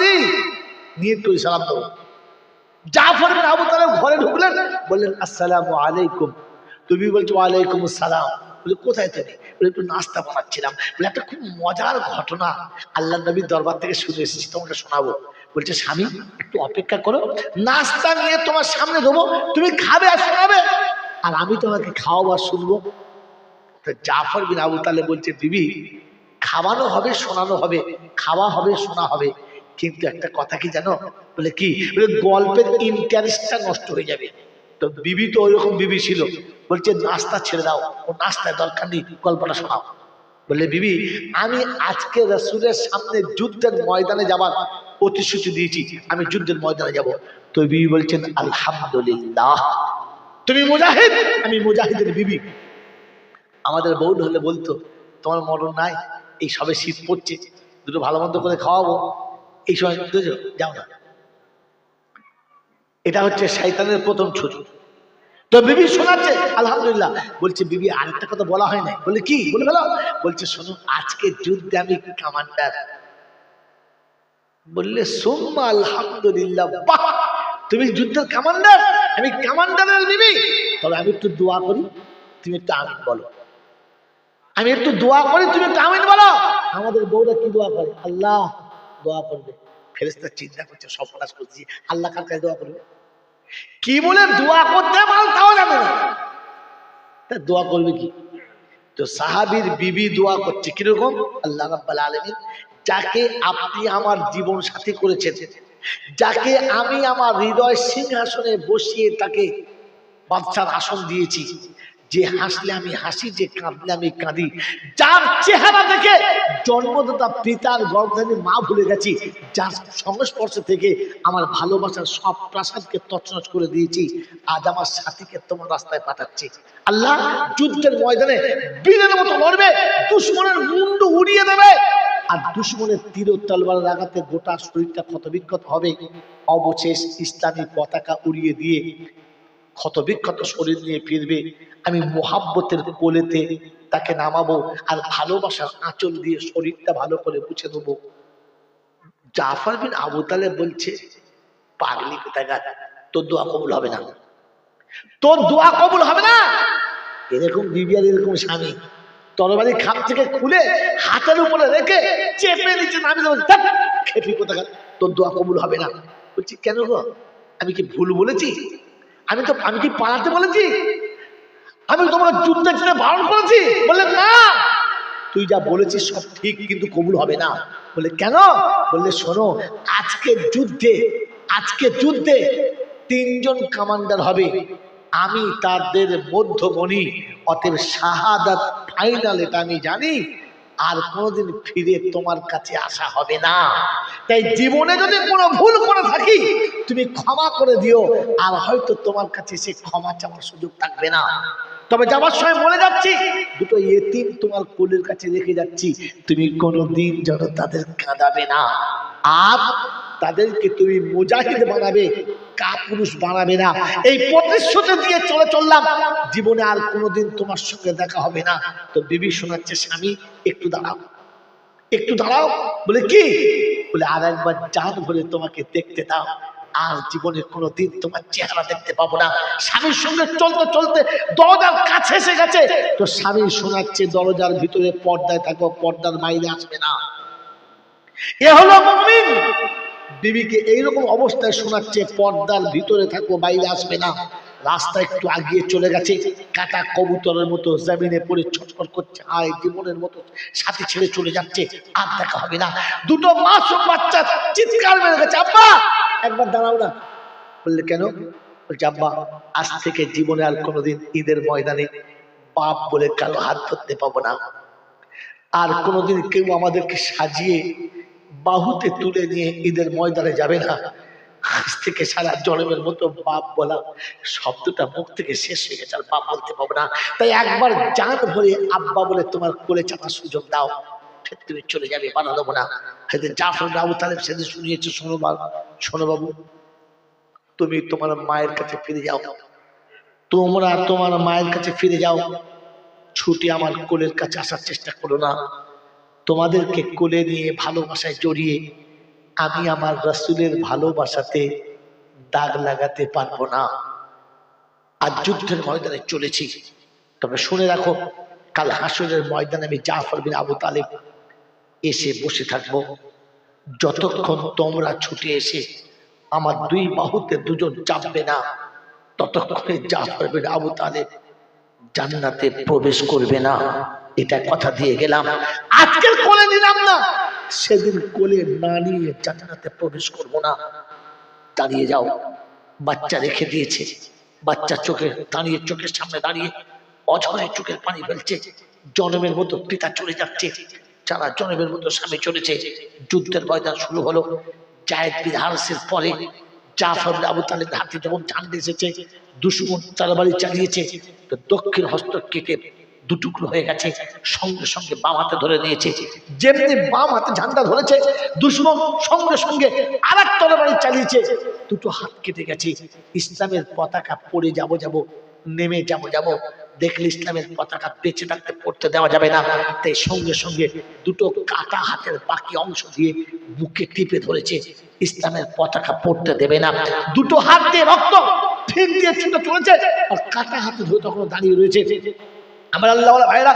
দিই সালাম দেবো জাফর আবু তালেব ঘরে ঢুকলেন, বললেন আলাইকুম। তুমি বলছো, ওয়ালাইকুম বলে, কোথায় তুমি? বলে, একটু নাস্তা বানাচ্ছিলাম। বলে, একটা খুব মজার ঘটনা আল্লাহ নবীর দরবার থেকে শুনে এসেছি, তোমাকে শোনাবো। বলছে, স্বামী, একটু অপেক্ষা করো। নাস্তা নিয়ে তোমার সামনে দেবো তুমি খাবে আর শোনাবে। আর আমি তোমাকে খাওয়াবো আর শুনব। তো জাফর বিন আবু তালে বলছে, বিবি, খাওয়ানো হবে, শোনানো হবে। খাওয়া হবে, শোনা হবে। কিন্তু একটা কথা কি জানো? বলে কি? বলে গল্পের ইন্টারেস্টটা নষ্ট হয়ে যাবে। তো বিবি তো ওইরকম বিবি ছিল। বলছে, নাস্তা ছেড়ে দাও। ও নাস্তায় দরকার নেই। গল্পটা শোনাও। বলে, বিবি, আমি আজকে রসুলের সামনে যুদ্ধের ময়দানে যাবার প্রতিশ্রুতি দিয়েছি। আমি যুদ্ধের ময়দানে যাব। তো বিবি বলছেন, আলহামদুলিল্লাহ। তুমি মুজাহিদ? আমি মুজাহিদের বিবি। আমাদের বউল হলে বলতো, তোমার মরণ নাই, এই সবে শীত পড়ছে, দুটো ভালো মন্দ করে খাওয়াবো এই সময় বুঝেছ? যাও না। এটা হচ্ছে শয়তানের প্রথম ছুরি তো বিবি শোনাচ্ছে, আলহামদুলিল্লাহ। বলছে, বিবি, আরেকটা কথা বলা হয় নাই। বলে কি? বলে বলো বলছে, শোনো আজকে যুদ্ধে আমি কামান্ডার। বললে, সোম্মা আলহামদুলিল্লাহ, বাহ! তুমি যুদ্ধের কামান্ডার? আমি কামান্ডারের বিবি। তবে আমি একটু দোয়া করি, তুমি একটু আমিন বলো। আমি একটু দোয়া করি, তুমি একটু আমিন বলো। আমাদের বউরা কি দোয়া করে? আল্লাহ দোয়া করবে। ফেরেস্তা চিন্তা করছে সর্বনাশ করছি। আল্লাহ কার কাছে দোয়া করবে? কি বলে দোয়া করতে পারো তাও জানে না। তা দোয়া করবে কি? তো সাহাবীর বিবি দোয়া করছে কীরকম? আল্লাহ রাব্বাল আলামিন যাকে আপনি আমার জীবন সাথী করেছেন যাকে আমি আমার হৃদয় সিংহাসনে বসিয়ে তাকে বাচ্চার আসন দিয়েছি যে হাসলে আমি হাসি, যে কাঁদলে আমি কাঁদি, যার চেহারা দেখে জন্মদাতা পিতার গর্ভধানী মা ভুলে গেছি, যার সংস্পর্শ থেকে আমার ভালোবাসার সব প্রাসাদকে তছনছ করে দিয়েছি, আজ আমার সাথীকে তোমার রাস্তায় পাঠাচ্ছি। আল্লাহ যুদ্ধের ময়দানে বীরের মতো লড়বে, দুশ্মনের মুন্ডু উড়িয়ে দেবে, আর দুশ্মনের তীর তলবার লাগাতে গোটা শরীরটা ক্ষতবিক্ষত হবে। অবশেষ ইসলামী পতাকা উড়িয়ে দিয়ে ক্ষতবিক্ষত শরীর নিয়ে ফিরবে আমি মোহাব্বতের কোলেতে তাকে নামাবো আর ভালোবাসার আঁচল দিয়ে শরীরটা ভালো করে মুছে দেবো। জাফর বিন আবু তালেব বলছে পাগলি কোথায় তোর দোয়া কবুল হবে না। তোর দোয়া কবুল হবে না? এরকম বিবি আর এরকম স্বামী তরবারি খাম থেকে খুলে হাতের উপরে রেখে চেপে নিচে ধ্যাৎ, খেপি কোথাকার? তোর দোয়া কবুল হবে না। বলছি কেন গো? আমি কি ভুল বলেছি? আমি তো, আমি কি পালাতে বলেছি? আমি তোমাকে যুদ্ধে যেতে বারণ করেছি। বললে, না, তুই যা বলেছিস সব ঠিক, কিন্তু কবুল হবে না। বলে কেন? বললে, শোনো, আজকে যুদ্ধে আজকে যুদ্ধে তিনজন কামান্ডার হবে। আমি তাদের মধ্যমণি, অতএব শাহাদাত ফাইনাল এটা আমি জানি। আর কোনোদিন ফিরে তোমার কাছে আসা হবে না। তাই জীবনে যদি কোনো ভুল করে থাকি, তুমি ক্ষমা করে দিও, আর হয়তো তোমার কাছে সে ক্ষমা চাওয়ার সুযোগ থাকবে না। তবে যাবার সময় বলে যাচ্ছি, দুটো এতিম তোমার কোলের কাছে রেখে যাচ্ছি, তুমি কোনো দিন যেন তাদের কাঁদাবে না। আর তাদেরকে তুমি মুজাহিদ বানাবে কাপুরুষ বানাবে না। এই প্রতিশ্রুতি দিয়ে চলে চললাম। জীবনে আর কোনোদিন তোমার সঙ্গে দেখা হবে না। তো বিবি শোনাচ্ছে স্বামী একটু দাঁড়াও। একটু দাঁড়াও। বলে কি? বলে, আর একবার জান ভরে তোমাকে দেখতে দাও। আর জীবনে কোনোদিন তোমার চেহারা দেখতে পাবো না। স্বামীর সঙ্গে চলতে চলতে দরজার কাছে এসে গেছে। তো স্বামী শোনাচ্ছে, দরজার ভিতরে পর্দায় থাকো, পর্দার বাইরে আসবে না। এ হলো মুমিন। বিবিকে এইরকম অবস্থায় শোনাচ্ছে, পর্দার ভিতরে থাকো, বাইরে আসবে না। রাস্তা একটু আগিয়ে চলে গেছে কাকা কবুতরের মতো জমিনে পড়ে ছটফট করছে আয় জীবনের মতো সাথে ছেড়ে চলে যাচ্ছে, আর দেখা হবে না। দুটো মাসুম বাচ্চা চিৎকার মেরে গেছে, আব্বা! একবার দাঁড়াও না। বললে, কেন? বলছে, আব্বা, আজ থেকে জীবনে আর কোনোদিন ঈদের ময়দানে বাপ বলে কালো হাত ধরতে পাবো না। আর কোনোদিন কেউ আমাদেরকে সাজিয়ে বাহুতে তুলে নিয়ে ঈদের ময়দানে যাবে না। আজ থেকে সারা জন্মের মতো বাপ বলা শব্দটা মুখ থেকে শেষ হয়ে গেছে, আর বাপ বলতে পাবো না। তাই একবার জান ভরে আব্বা বলে তোমার কোলে চাপার সুযোগ দাও। তুমি চলে যাবে বানা দেবো না। হয়তো জাফর আবু তালেব সেদিন শুনিয়েছে, শোনো বাবু শোনো বাবু, তুমি তোমার মায়ের কাছে ফিরে যাও। তোমরা তোমার মায়ের কাছে ফিরে যাও। ছুটি আমার কোলের কাছে আসার চেষ্টা করো না। তোমাদেরকে কোলে নিয়ে ভালোবাসায় জড়িয়ে আমি আমার রসুলের ভালোবাসাতে দাগ লাগাতে পারব না। আর যুদ্ধের ময়দানে চলেছি। তবে শুনে রাখো, কাল হাসরের ময়দানে আমি জাফর বিন আবু তালেব এসে বসে থাকব। যতক্ষণ তোমরা ছুটে এসে আমার দুই বাহুতে দুজন চাপবে না, ততক্ষণে জাফর বিন আবু তালেব জান্নাতে প্রবেশ করবে না। এটা কথা দিয়ে গেলাম। আজকের কোলে নিলাম না। সেদিন কোলে না নিয়ে জান্নাতে প্রবেশ করব না। দাঁড়িয়ে যাও। বাচ্চা রেখে দিয়েছে। বাচ্চা চোখে দাঁড়িয়ে চোখের সামনে দাঁড়িয়ে অঝরে চোখের পানি ফেলছে। জনমের মতো পিতা চলে যাচ্ছে। যারা জনমের মতো স্বামী চলেছে, যুদ্ধের ময়দান শুরু হলো। জায়দ বিন হারসের পরে জাফর আবু তালেব হাতে যখন ঝান্ডা এসেছে দুশ্মন তরবারি চালিয়েছে, তো দক্ষিণ হস্ত কেটে দুটুকরো হয়ে গেছে, সঙ্গে সঙ্গে বাম হাতে ধরে নিয়েছে। যেমনি বাম হাতে ঝান্ডা ধরেছে, দুশ্মন সঙ্গে সঙ্গে আর এক তরবারি চালিয়েছে। দুটো হাত কেটে গেছে, ইসলামের পতাকা পড়ে যাব যাব, নেমে যাব যাব। দেখলে ইসলামের পতাকা বেঁচে থাকতে, পড়তে দেওয়া যাবে না। তাই সঙ্গে সঙ্গে দুটো কাটা হাতের বাকি অংশ দিয়ে বুকে টিপে ধরেছে। ইসলামের পতাকা পড়তে দেবে না। দুটো হাত দিয়ে রক্ত ফির দিয়ে ছুটে চলেছে। আর কাটা হাতে ধরে তখন দাঁড়িয়ে রয়েছে। আমার আল্লাহ ভাইরা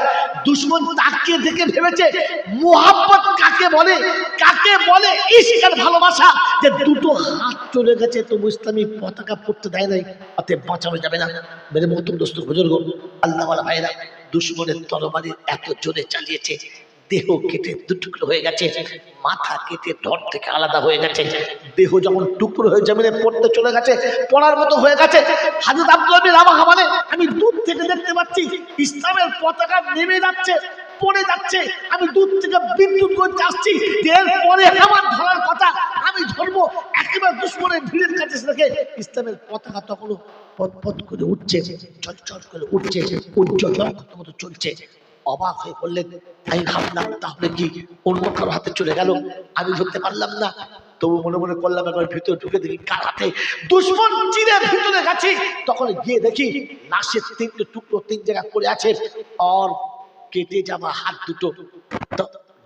দুশ্মন তাকে দেখে ভেবেছে মোহাম্মত কাকে বলে? কাকে বলে? ইশিকার ভালোবাসা যে দুটো হাত চলে গেছে, তবু ইসলামী পতাকা পড়তে দেয় নাই, অতএব বাঁচানো যাবে না। মেরে মতন দোস্ত বুজুর্গ আল্লাহ ভাইরা দুশ্মনের তরবারি এত জোরে চালিয়েছে দেহ কেটে দুটুকরো হয়ে গেছে, মাথা কেটে ধর থেকে আলাদা হয়ে গেছে। দেহ যখন টুকরো হয়ে জমিনে পড়তে চলে গেছে, পড়ার মতো হয়ে গেছে। হাজরত আব্দুল রামা বলে আমি দূর থেকে দেখতে পাচ্ছি, ইসলামের পতাকা নেমে যাচ্ছে, পড়ে যাচ্ছে। আমি দূর থেকে বিদ্যুৎ করতে আসছি এরপরে আমার ধরার কথা আমি ধরবো। একেবারে দুশ্মনের ভিড়ের কাছে রেখে ইসলামের পতাকা তখনও পথ করে উঠছে চল চল করে উঠছে, উজ্জ্বল মতো চলছে। অবাক হয়ে বললেন আমি ভাবলাম তাহলে কি অন্য কারও হাতে চলে গেল? আমি ধরতে পারলাম না। তবু মনে মনে করলাম, একবার ভিতরে ঢুকে দেখি কার হাতে দুশ্মন চিরে ভিতরে গেছে। তখন গিয়ে দেখি লাশের তিনটে টুকরো তিন জায়গা পড়ে আছে, আর কেটে যাওয়া হাত দুটো।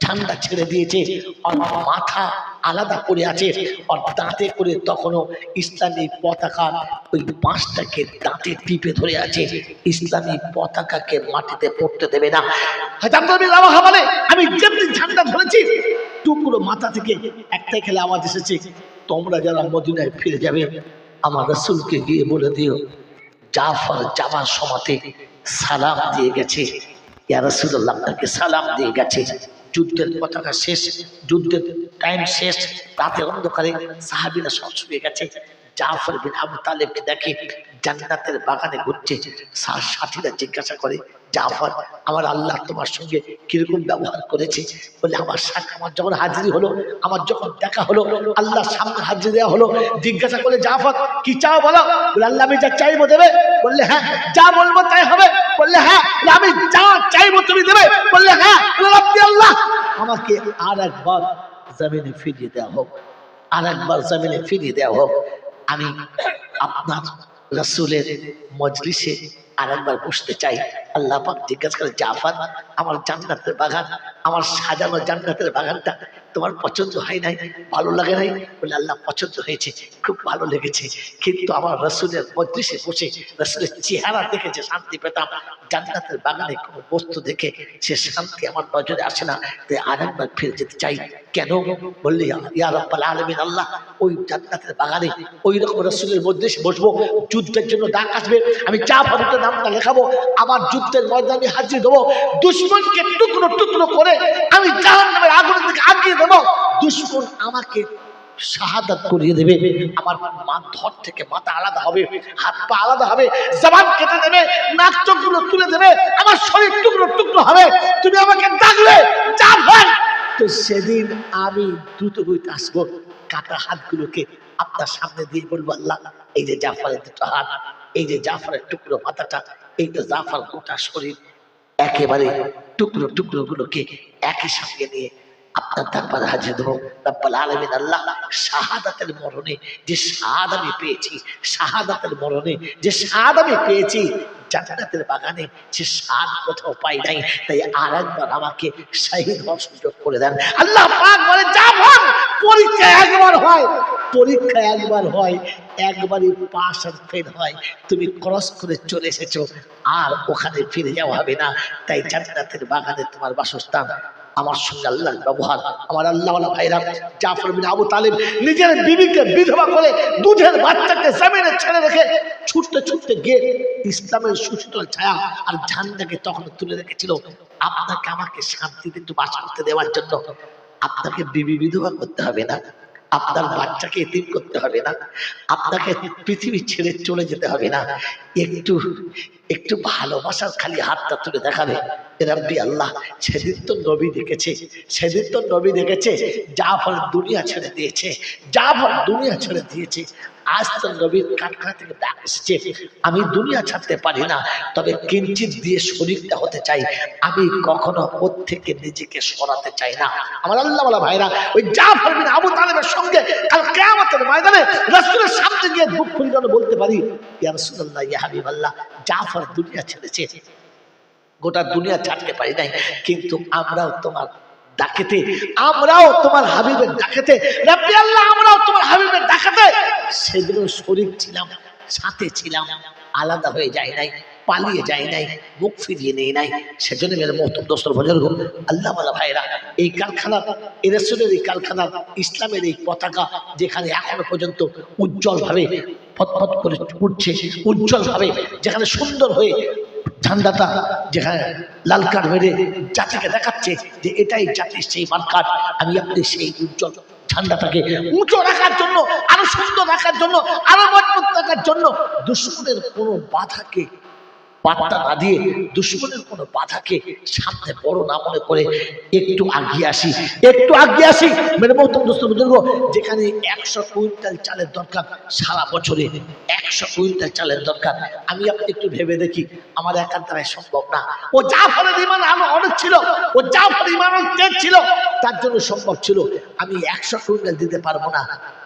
ঠান্ডা ছেড়ে দিয়েছে। আর মাথা আলাদা করে আছে। আর দাঁতে করে তখনও ইসলামী পতাকা ওই বাঁশটাকে দাঁতে টিপে ধরে আছে। ইসলামী পতাকাকে মাটিতে পড়তে দেবে না। বলে, আমি যেমনি ঝান্ডা ধরেছি, টুকরো মাথা থেকে একটাই খেলে আওয়াজ এসেছে, তোমরা যারা মদিনায় ফিরে যাবে, আমার রসুলকে গিয়ে বলে দিও, জাফর যাবার সমাতে সালাম দিয়ে গেছে। ইয়া রাসূলুল্লাহ, আপনাকে সালাম দিয়ে গেছে। যুদ্ধের পতাকা শেষ, যুদ্ধের টাইম শেষ, রাতে অন্ধকারে সাহাবীরা সব শুয়ে গেছে। জাফর বিন আবু তালেবকে দেখে জান্নাতের বাগানে ঘুরছে। সাথীরা জিজ্ঞাসা করে, জাফর, আমার আল্লাহ তোমার সঙ্গে কীরকম ব্যবহার করেছে? বলে, আমার সাথে আমার যখন হাজিরি হলো, আমার যখন দেখা হলো, আল্লাহর সামনে হাজিরি দেওয়া হলো, জিজ্ঞাসা করে, জাফর, কি চাও বলো? বলে, আল্লাহ আমি যা চাইব দেবে। বললে হ্যাঁ যা বলব তাই হবে। বললে হ্যাঁ আমি যা চাইব তুমি দেবে। বললে হ্যাঁ আল্লাহ। আমাকে আর একবার জমিনে ফিরিয়ে দেওয়া হোক আর একবার জমিনে ফিরিয়ে দেওয়া হোক। আমি আপনার রসুলের মজলিসে আর একবার বসতে চাই। আল্লাহ পাক জিজ্ঞাসা করে, জাফর, আমার জান্নাতের বাগান, আমার সাজানো জান্নাতের বাগানটা তোমার পছন্দ হয় নাই? ভালো লাগে নাই? বলে, আল্লাহ পছন্দ হয়েছে, খুব ভালো লেগেছে। কিন্তু আমার রসুলের বসে রসুলের চেহারা দেখে যে শান্তি পেতাম। জান্নাতের বাগানে কোনো বস্তু দেখে সে শান্তি আমার নজরে আসে না। তাই আরেকবার ফিরে যেতে চাই। কেন? বললি, ইয়া রব্বাল আলামিন, আল্লাহ, ওই জান্নাতের বাগানে ওই রকম রসুলের মজলিসে বসবো। যুদ্ধের জন্য ডাক আসবে। আমি চা ফারুকের নামটা লেখাবো। আবার যুদ্ধের ময়দানে হাজির দেবো। দুশ্মনকে টুকরো টুকরো করে আমি জাহান্নামের আগুনের দিকে আগিয়ে দেবো। দুশ্মন আমাকে শাহাদাত করিয়ে দেবে। আমার মা ধর থেকে মাথা আলাদা হবে, হাত পা আলাদা হবে, জবান কেটে দেবে, নাক চোখগুলো তুলে দেবে, আমার শরীর টুকরো টুকরো হবে। তুমি আমাকে ডাকলে যা ভাই তো সেদিন আমি দ্রুত বইতে আসব। কাটা হাতগুলোকে আপনার সামনে দিয়ে বলব, আল্লাহ, এই যে জাফরের দুটো হাত এই যে জাফরের টুকরো মাথাটা, এই তো জাফর গোটা শরীর একেবারে টুকরো টুকরো গুলোকে একই সঙ্গে নিয়ে আপনার দরবারে হাজির দেবো রব্বাল আলমিন আল্লাহ শাহাদাতের মরণে যে স্বাদ আমি পেয়েছি, শাহাদাতের মরণে যে স্বাদ আমি পেয়েছি, জান্নাতের বাগানে যে স্বাদ কোথাও পাই নাই, তাই আর একবার আমাকে শহীদ হওয়ার সুযোগ করে দেন। আল্লাহ পাক বলে, জাফর পরীক্ষা একবার হয়। পরীক্ষা একবার হয়, একবারই পাস আর ফেল হয়। তুমি ক্রস করে চলে এসেছ, আর ওখানে ফিরে যাওয়া হবে না। তাই জান্নাতের বাগানে তোমার বাসস্থান, আমার সঙ্গে আল্লাহর ব্যবহার। আমার আল্লাহ ভাইরা জাফর বিন আবু তালিব নিজের বিবিকে বিধবা করে দুধের বাচ্চাকে জমিনে ছেড়ে রেখে ছুটতে ছুটতে গিয়ে ইসলামের সুশীতল ছায়া আর ঝান্ডাকে তখন তুলে রেখেছিল। আপনাকে আমাকে শান্তিতে একটু বাস করতে দেওয়ার জন্য আপনাকে বিবি বিধবা করতে হবে না। আপনার বাচ্চাকে এতিম করতে হবে না। আপনাকে পৃথিবী ছেড়ে চলে যেতে হবে না। একটু একটু ভালোবাসার খালি হাতটা তুলে দেখাবে। রাব্বি আল্লাহ, সেদিন তো নবী দেখেছে, সেদিন তো নবী দেখেছে জাফর দুনিয়া ছেড়ে দিয়েছে জাফর দুনিয়া ছেড়ে দিয়েছে, আজ তো নবীর কারখানা থেকে ডাক এসেছে। আমি দুনিয়া ছাড়তে পারি না, তবে কিঞ্চিত দিয়ে শরীরটা হতে চাই, আমি কখনো ওর থেকে নিজেকে সরাতে চাই না। আমার আল্লাহ বলা ভাইরা, ওই জাফর বিন আবু তালেবের সঙ্গে কাল কেয়ামতের ময়দানে রাসূলের সামনে গিয়ে বুক খুলে বলতে পারি, ইয়া রাসূলুল্লাহ, ইয়া হাবিবাল্লাহ জাফর দুনিয়া ছেড়েছে গোটা দুনিয়া ছাড়তে পারি নাই। কিন্তু আমরাও তোমার ডাকেতে, আমরাও তোমার হাবিবের ডাকেতে আমরাও তোমার হাবিবের ডাকাতে। সেগুলো শরীর ছিলাম, সাথে ছিলাম, আলাদা হয়ে যায় নাই। পালিয়ে যায় নাই, মুখ ফিরিয়ে নেই নাই। সেজন্য মেরে মহতুম দোস্তর আল্লাহ মালা ভাইরা এই কারখানা এরেসুলের এই কারখানা, ইসলামের এই পতাকা যেখানে এখনও পর্যন্ত উজ্জ্বলভাবে ফটফট করে উঠছে, উজ্জ্বলভাবে, যেখানে সুন্দর হয়ে ঝান্ডাটা যেখানে লাল কাঠ মেরে জাতিকে দেখাচ্ছে যে এটাই জাতির সেই মার্কাট, আমি আপনি সেই উজ্জ্বল ঠান্ডাটাকে উঁচু রাখার জন্য, আরও সুন্দর রাখার জন্য, আরও মজবুত রাখার জন্য, দুশ্মনের কোনো বাধাকে পাত্তা না দিয়ে দুশ্মনের কোনো বাধাকে সামনে বড় না মনে করে একটু আগিয়ে আসি, একটু আগিয়ে আসি। মেরে মহতম দোস্ত, বুজুর্গ, যেখানে একশো কুইন্টাল চালের দরকার, সারা বছরে একশো কুইন্টাল চালের দরকার। আমি আপনি একটু ভেবে দেখি, আমার একার দ্বারাই সম্ভব না। ও যা ফলের ইমান আমার অনেক ছিল, ও যা ফলের ইমান ছিল, তার জন্য সম্ভব ছিল, আমি একশো কুইন্টাল দিতে পারব না।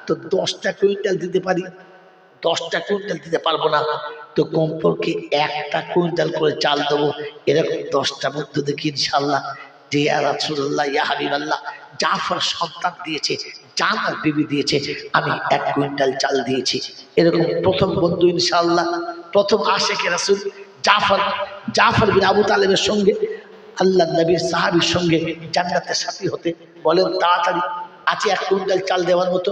তো দশটা কুইন্টাল দিতে পারি, দশটা কুইন্টাল দিতে পারব না। তো কমপক্ষে একটা কুইন্টাল করে চাল দেবো। এরকম দশটা মধ্যে দেখি ইনশাল্লাহ যে রাসুল্লাহ ইয়া হাবিবাল্লাহ, জাফর সন্তান দিয়েছে জানার বিবি দিয়েছে, আমি এক কুইন্টাল চাল দিয়েছি। এরকম প্রথম বন্ধু ইনশাল্লাহ প্রথম আশেকে রাসুল জাফর জাফর বিন আবু তালেবের সঙ্গে, আল্লাহ নবীর সাহাবির সঙ্গে জান্নাতের সাথী হতে বলেন, তাড়াতাড়ি আছে এক কুইন্টাল চাল দেওয়ার মতো